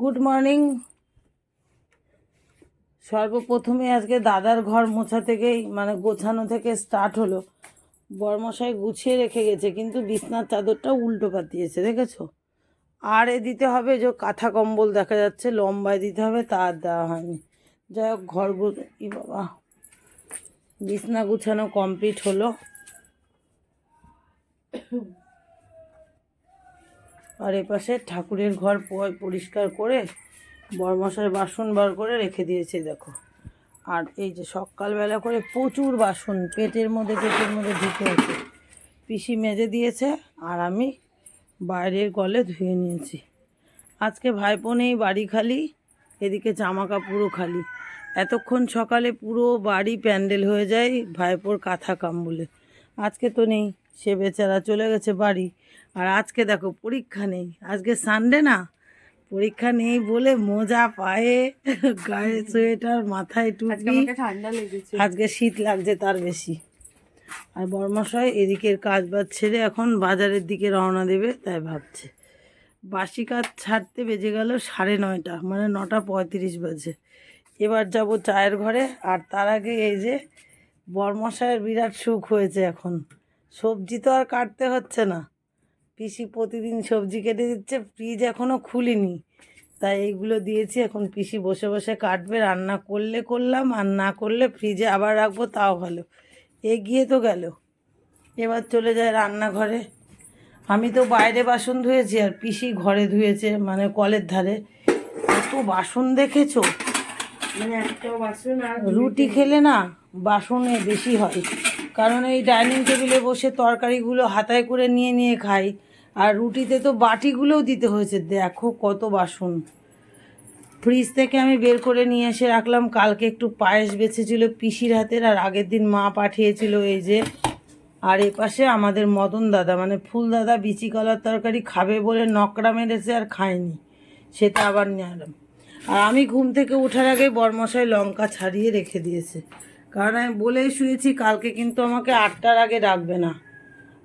Good morning সর্বপ্রথমে আজকে দাদার ঘর মোছা থেকেই মানে গোছানো থেকে স্টার্ট হলো। বরমশাই গুছিয়ে রেখে গেছে, কিন্তু বিছনার চাদরটা উল্টো পাতিয়েছে দেখেছ? আর এ দিতে হবে যে কাঁথা কম্বল দেখা যাচ্ছে, লম্বায় দিতে হবে, তা আর দেওয়া হয়নি। যাই হোক, ঘর ই বাবা, বিছনা গুছানো কমপ্লিট হলো। আর এপাশে ঠাকুরের ঘর পরিষ্কার করে বরমশাই বাসন বার করে রেখে দিয়েছে, দেখো। আর এই যে সকালবেলা করে প্রচুর বাসন, পেটের মধ্যে পেটের মধ্যে ঢুকে আছে। পিসি মেজে দিয়েছে আর আমি বাইরের গলে ধুয়ে নিয়েছি। আজকে ভাইপো নেই, বাড়ি খালি, এদিকে জামা কাপড়ও খালি। এতক্ষণ সকালে পুরো বাড়ি প্যান্ডেল হয়ে যায় ভাইপোর কাঁথা কাম বলে আজকে তো নেই, সে বেচারা চলে গেছে বাড়ি। আর আজকে দেখো পরীক্ষা নেই। আজকে সানডে না? পরীক্ষা নেই বলে মোজা পায়ে গায়ে সোয়েটার মাথায় টুপি। ঠান্ডা লেগেছে। আজকে শীত লাগছে তার বেশি। আর বর্মশাই এদিকের কাজ বাজ ছেড়ে এখন বাজারের দিকে রওনা দেবে তাই ভাবছে। বাসি কাজ ছাড়তে বেজে গেল সাড়ে নয়টা মানে নটা পঁয়ত্রিশ বাজে। এবার যাব চায়ের ঘরে আর তার আগে এই যে বর্মশায়ের বিরাট সুখ হয়েছে এখন। সবজি তো আর কাটতে হচ্ছে না। পিসি প্রতিদিন সবজি কেটে দিচ্ছে ফ্রিজ এখনও খুলিনি। তাই এইগুলো দিয়েছি এখন পিসি বসে বসে কাটবে রান্না করলে করলাম আর না করলে ফ্রিজে আবার রাখব তাও ভালো। এগিয়ে তো গেল। এবার চলে যায় রান্নাঘরে। আমি তো বাইরে বাসন ধুয়েছি আর পিসি ঘরে ধুয়েছে মানে কলের ধারে। কত বাসন দেখেছ? মানে রুটি খেলে না বাসনে বেশি হয়। কারণ এই ডাইনিং টেবিলে বসে তরকারিগুলো হাতায় করে নিয়ে নিয়ে খাই। আর রুটিতে তো বাটিগুলোও দিতে হয়েছে। দেখো কত বাসন। ফ্রিজ থেকে আমি বের করে নিয়ে এসে রাখলাম। কালকে একটু পায়েস বেঁচেছিল পিসির হাতের আর আগের দিন মা পাঠিয়েছিল এই যে। আর এপাশে আমাদের মদন দাদা মানে ফুল দাদা বিচি কলার তরকারি খাবে বলে নকরা মেরেছে আর খায়নি। সেটা আবার নিয়ে আর আমি ঘুম থেকে ওঠার আগে বরমশাই লঙ্কা ছাড়িয়ে রেখে দিয়েছে। কারণ আমি বলেই শুয়েছি, কালকে কিন্তু আমাকে আটটার আগে ডাকবে না।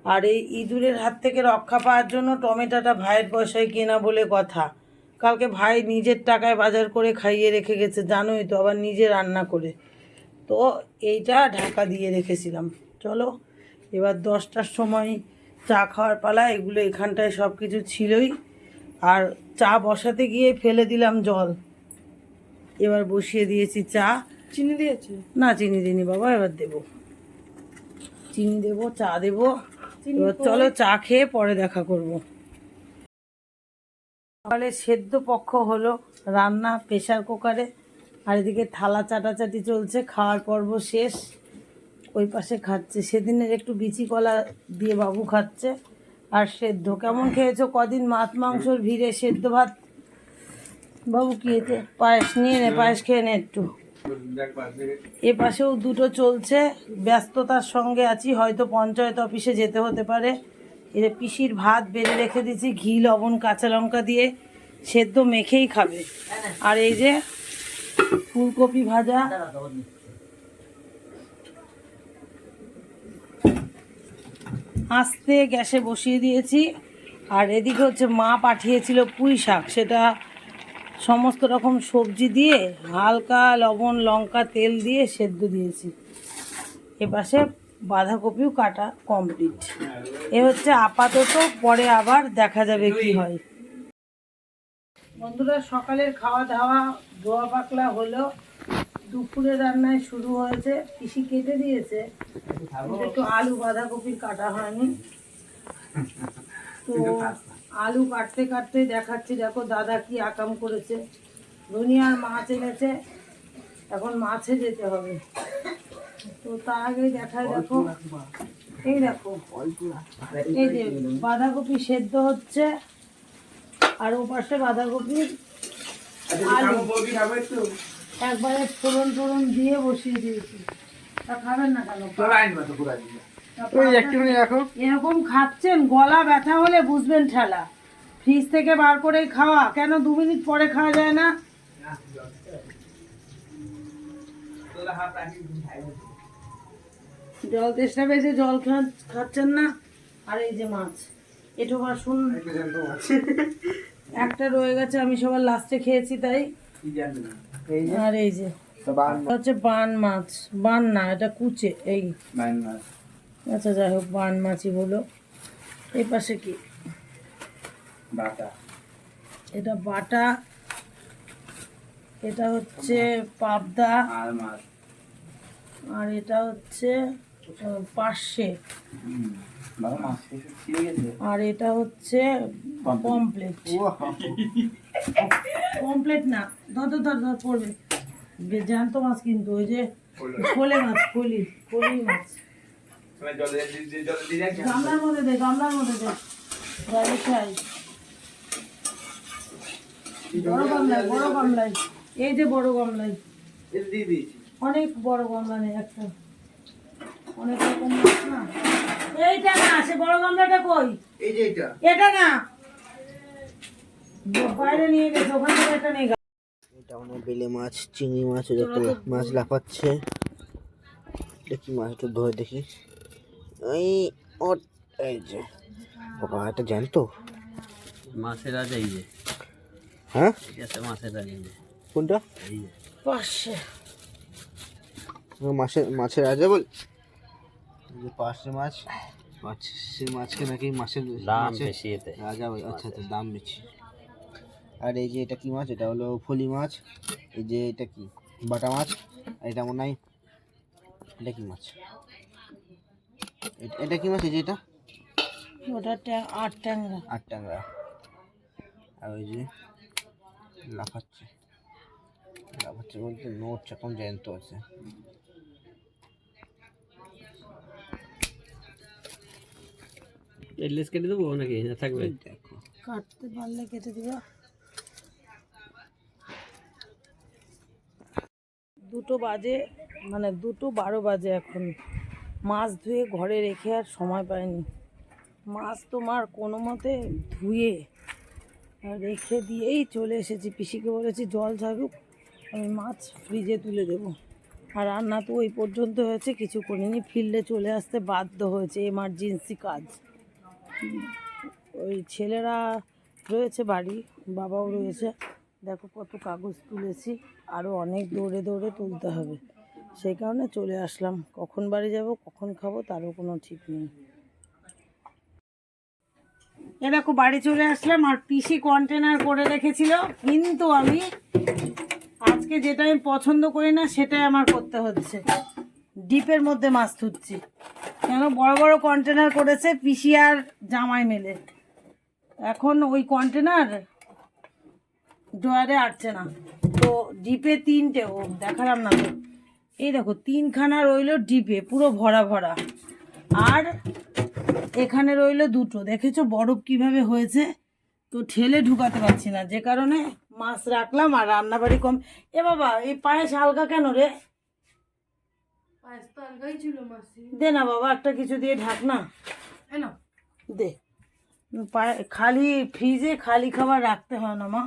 আর এই ইঁদুরের হাত থেকে রক্ষা পাওয়ার জন্য টমেটোটা ভাইয়ের পয়সায় কেনা বলে কথা। কালকে ভাই নিজের টাকায় বাজার করে খাইয়ে রেখে গেছে জানোই তো আবার নিজে রান্না করে। তো এইটা ঢাকা দিয়ে রেখেছিলাম। চলো এবার দশটার সময় চা খাওয়ার পালা এগুলো এখানটায় সব কিছু ছিলই। আর চা বসাতে গিয়ে ফেলে দিলাম জল। এবার বসিয়ে দিয়েছি চা। চিনি দিয়েছে? না চিনি দিনি বাবা এবার দেবো। চিনি দেবো চা দেবো। এবার চলো চা খেয়ে পরে দেখা করব। সকালে সেদ্ধ পক্ষ হলো রান্না প্রেশার কুকারে আর এদিকে থালা চাটাচাটি চলছে খাওয়ার পর্ব শেষ। ওই পাশে খাচ্ছে। সেদিনের একটু বিচি কলা দিয়ে বাবু খাচ্ছে। আর সেদ্ধ কেমন খেয়েছো? কদিন মাছ মাংসর ভিড়ে সেদ্ধ ভাত? বাবু কি পায়েস নিয়ে নে পায়েস খেয়ে নে একটু। এ পাশেও দুটো চলছে। ব্যস্ততার সঙ্গে আছি, হয়তো পঞ্চায়েত অফিসে যেতে হতে পারে। এর পিসির ভাত বেড়ে রেখে দিয়েছি, ঘি, লবণ, কাঁচা লঙ্কা দিয়ে। সেদ্ধ মেখেই খাবে। আর এই যে ফুলকপি ভাজা। আস্তে গ্যাসে বসিয়ে দিয়েছি। আর এদিকে হচ্ছে মা পাঠিয়েছিল পুঁই শাক, সেটা সমস্ত রকম সবজি দিয়ে হালকা লবণ, লঙ্কা, তেল দিয়ে সেদ্ধ দিয়েছি। এপাশে বাঁধাকপিও কাটা কমপ্লিট এ হচ্ছে আপাতত, পরে আবার দেখা যাবে কি হয়। বন্ধুরা, সকালের খাওয়া দাওয়া দোয়া পাকলা হলো। দুপুরে রান্নায় শুরু হয়েছে। পিসি কেটে দিয়েছে। একটু আলু বাঁধাকপির কাটা হয়নি। তো আলু কাটতে কাটতে দেখাচ্ছি দেখো দাদা কি আকাম করেছে। দুনিয়ার মাছ এনেছে এখন মাছে যেতে হবে। তো তার আগে দেখায় দেখো। এই দেখো এই যে বাঁধাকপি সেদ্ধ হচ্ছে আর ওপাশে বাঁধাকপি আলু। একবারে ফোড়ন টোড়ন দিয়ে বসিয়ে দিয়েছি। তা খাবেন না কেন? ওই একটুখানি রাখো। এরকম খাচ্ছেন গলা ব্যথা হলে বুঝবেন ঠেলা। ফ্রিজ থেকে বার করে খাওয়া কেন দু মিনিট পরে খাওয়া যায় না? জল তেষ্টা পেয়েছে জল খাচ্ছেন না? আর এই যে মাছ এটু বাসন একটা রয়ে গেছে আমি সবার লাস্টে খেয়েছি তাই। এই আর এই যে বান হচ্ছে বান মাছ বান না এটা কুচে এই। বান মাছ। আচ্ছা যাই হোক বান মাছই হলো। এই পাশে কি? বাটা। এটা বাটা। এটা হচ্ছে পাবদা। আর মাছ। আর এটা হচ্ছে পার্শে মাছ আর এটা হচ্ছে পমপ্লেট। পমপ্লেট না ধর ধর ধর পড়বে। জ্যান্ত মাছ কিন্তু ওই যে ফোলে মাছ ফলি ফলি মাছ। গামলার মধ্যে দে গামলার মধ্যে দে। গাড়ি খাই বড় গামলায় বড় গামলায়। এই যে বড় গামলায়। অনেক বড় গামলা নেই একটা। অনেক রকম না? এইটা না সে বড় গামলাটা কই? এই যে এটা। এটা না? বাইরে নিয়ে গেছে ওখান থেকে একটা নিয়ে এটা মানে বেলে মাছ চিংড়ি মাছ মাছ লাফাচ্ছে। দেখি কি মাছ একটু ধরে দেখি। এই ও এই যে বাবা এটা জানতো মাছের আজ এই যে হ্যাঁ এই আছে মাছের আজ এই যে কোনটা এই যে পাশে ও, মাছের মাছের রাজা বল এই যে পার্শে মাছ মাছের মাছকে নাকি মাছের দাম মাছের বেশি এতে রাজা বলে আচ্ছা আচ্ছা দাম বেশি আর এই যে এটা কি মাছ এটা হলো ফলি মাছ এই যে এটা কি বাটা মাছ আর এটা মনে হয় এটা কি মাছ এটা- এটা কি মাছ এই যে এটা? ওটা আট ট্যাংরা। আট টাংরা আর ওই যে লাফাচ্ছে। লাফাচ্ছে বলতে নোট এখন জ্যান্ত আছে। এডলেস কেটে দেবো নাকি? না থাকবে? দেখো। কাটতে পারলে কেটে দিবা। দুটো বাজে মানে দুটো বারো বাজে এখন। মাছ ধুয়ে ঘরে রেখে আর সময় পাইনি। মাছ তোমার কোনো মতে ধুয়ে রেখে দিয়েই চলে এসেছি। পিসিকে বলেছি, জল ঝাড়ুক, আমি মাছ ফ্রিজে তুলে দেবো। আর রান্না তো ওই পর্যন্ত হয়েছে, কিছু করিনি। ফিল্ডে চলে আসতে বাধ্য হয়েছে এমার্জেন্সি কাজ। ওই ছেলেরা রয়েছে বাড়ি, বাবাও রয়েছে। দেখো কত কাগজ তুলেছি আরও অনেক দৌড়ে দৌড়ে তুলতে হবে। সেই কারণে চলে আসলাম। কখন বাড়ি যাব, কখন খাব তারও কোনো ঠিক নেই। এ দেখো, বাড়ি চলে আসলাম আর পিসি কন্টেনার করে রেখেছিল। কিন্তু আমি আজকে যেটা আমি পছন্দ করি না, সেটাই আমার করতে হচ্ছে। ডিপের মধ্যে মাছ ধুচ্ছি কেন? বড় বড় কন্টেনার করেছে পিসি আর জামাই মেলে। এখন ওই কন্টেনার ড্রয়ারে আটছে না। তো ডিপে তিনটে, ও দেখালাম না তো। এই দেখো তিনখানা রইল ডিপে পুরো ভরা ভরা। আর এখানে রইল দুটো। দেখেছ বরফ কীভাবে হয়েছে? তো ঠেলে ঢুকাতে পারছি না যে কারণে মাছ রাখলাম আর রান্নাবাড়ি কম এ বাবা এই পায়েস হালকা কেন রে? দে না বাবা একটা কিছু দিয়ে ঢাক না। দে। খালি ফ্রিজে খালি খাবার রাখতে হয় না মা।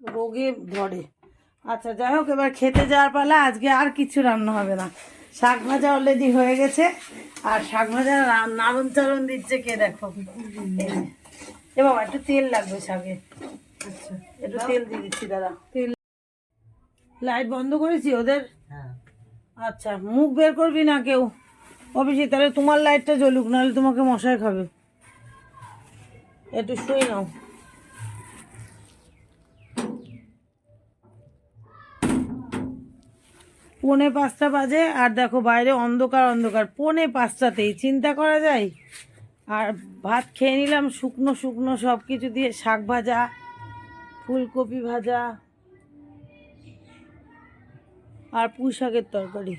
রোগে ধরে আচ্ছা যাই হোক এবার খেতে যাওয়ার পালা আজকে আর কিছু রান্না হবে না। শাক ভাজা অলরেডি হয়ে গেছে আর শাক ভাজা নারণ চাড়ন দিচ্ছে কে দেখো। এ বাবা একটু তেল লাগবে শাকে। আচ্ছা। একটু তেল দিয়ে দিচ্ছি দাদা। তেল লাইট বন্ধ করেছি ওদের? হ্যাঁ। আচ্ছা মুখ বের করবি না কেউ? অফিসে তাহলে তোমার লাইটটা জ্বলুক নাহলে তোমাকে মশাই খাবে। একটু শুয়ে নাও। পৌনে পাঁচটা বাজে আর দেখো বাইরে অন্ধকার অন্ধকার। পৌনে পাঁচটাতেই চিন্তা করা যায়? আর ভাত খেয়ে নিলাম শুকনো শুকনো সব কিছু দিয়ে শাক ভাজা ফুলকপি ভাজা আর পুঁই শাকের তরকারি।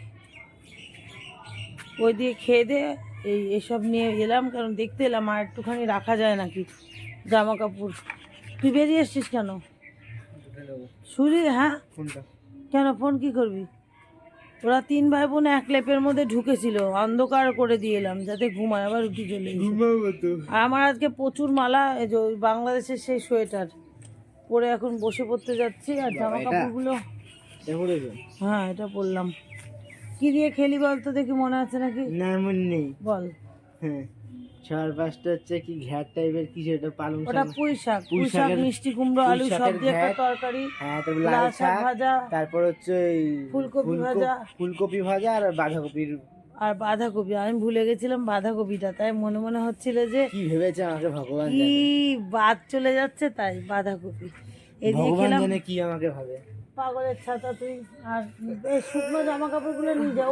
ওই দিয়ে খেয়ে দিয়ে এই এসব নিয়ে এলাম কারণ দেখতে এলাম আর একটুখানি রাখা যায় নাকি জামা কাপড় তুই বেরিয়ে এসছিস কেন? শুরি হ্যাঁ? কেন ফোন কি করবি? ওরা তিন ভাই বোন এক লেপের মধ্যে ঢুকেছিল অন্ধকার করে দিয়ে এলাম যাতে ঘুমায় আবার উঠে চলে আর আমার আজকে প্রচুর মালা এই যে ওই বাংলাদেশের সেই সোয়েটার পরে এখন বসে পড়তে যাচ্ছি আর জামা কাপড়গুলো হ্যাঁ এটা পরলাম। কি দিয়ে খেলি বল তো দেখি মনে আছে নাকি? না নেই। বল। হ্যাঁ। পাঁচটা হচ্ছে কি ঘ্যাট টাইপের কিছু এটা পালং ওটা পুঁই শাক পুঁই শাক মিষ্টি কুমড়ো আলু সব দিয়ে একটা তরকারি হ্যাঁ তারপর লাল শাক ভাজা তারপর হচ্ছে ফুলকপি ভাজা। ফুলকপি ভাজা আর বাঁধাকপির আর বাঁধাকপি আমি ভুলে গেছিলাম বাঁধাকপিটা তাই মনে মনে হচ্ছিল যে কি ভেবেছে আমাকে ভগবান কি বাদ চলে যাচ্ছে তাই বাঁধাকপি। এই দিয়ে খেলাম। জানে কি আমাকে ভাবে। পাগলের ছাতা তুই আর এই শুকনো জামা কাপড়গুলো নিয়ে যাও।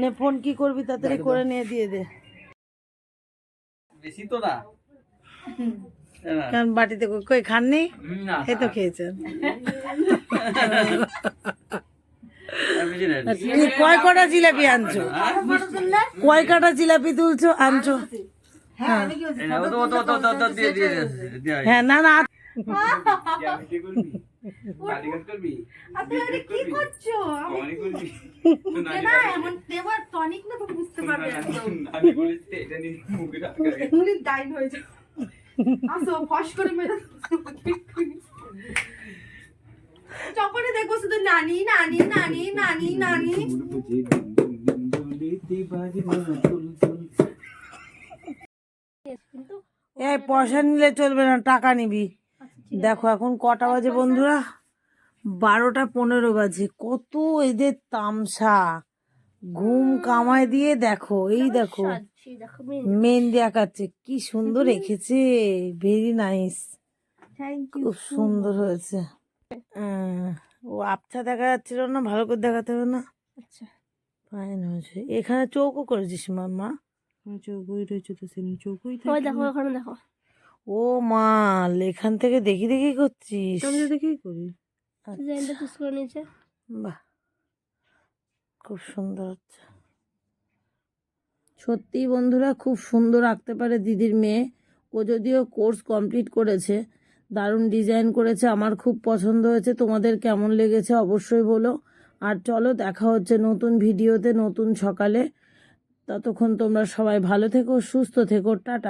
নে ফোন কি করবি তাড়াতাড়ি করে নিয়ে দিয়ে দে। বেশি তো না। কারণ বাটিতে কই- খাননি? না এই তো খেয়েছেন। তুমি কয় কটা জিলাপি আনছো? কয় কটা জিলাপি? তুলছো আনছো? হ্যাঁ না, হ্যাঁ না না কি করছ? আমি না এমন টনিক না তো বুঝতে পারবে একদম। উনি ডাইন আসো ফস করে মেরে যখনই দেখব শুধু নানি নানি নানি নানি নানি। এই পয়সা নিলে চলবে না টাকা নিবি। দেখো এখন কটা বাজে বন্ধুরা? বারোটা পনেরো বাজে। কত এদের তামসা। ঘুম কামায় দিয়ে দেখো এই দেখো। মেহেন্দি আঁকাচ্ছে কি সুন্দর রেখেছে ভেরি নাইস খুব সুন্দর হয়েছে। ও আবছা দেখা যাচ্ছিল না ভালো করে দেখাতে হবে না? আচ্ছা। ফাইন হয়েছে। এখানে চৌকো করেছিস মাম্মা চৌকোই রয়েছে তো সেদিন চৌকোই দেখো ওখানে দেখো। ও মা এখান থেকে দেখি দেখি করছিস। আমি তো দেখেই করি। আচ্ছা, ডিজাইনটা চুজ করে নিয়েছে। বাহ খুব সুন্দর হচ্ছে। সত্যি বন্ধুরা খুব সুন্দর আঁকতে পারে দিদির মেয়ে। ও যদিও কোর্স কমপ্লিট করেছে দারুণ ডিজাইন করেছে আমার খুব পছন্দ হয়েছে। তোমাদের কেমন লেগেছে অবশ্যই বলো। আর চলো দেখা হচ্ছে নতুন ভিডিওতে নতুন সকালে। ততক্ষণ তোমরা সবাই ভালো থেকো সুস্থ থেকো টাটা।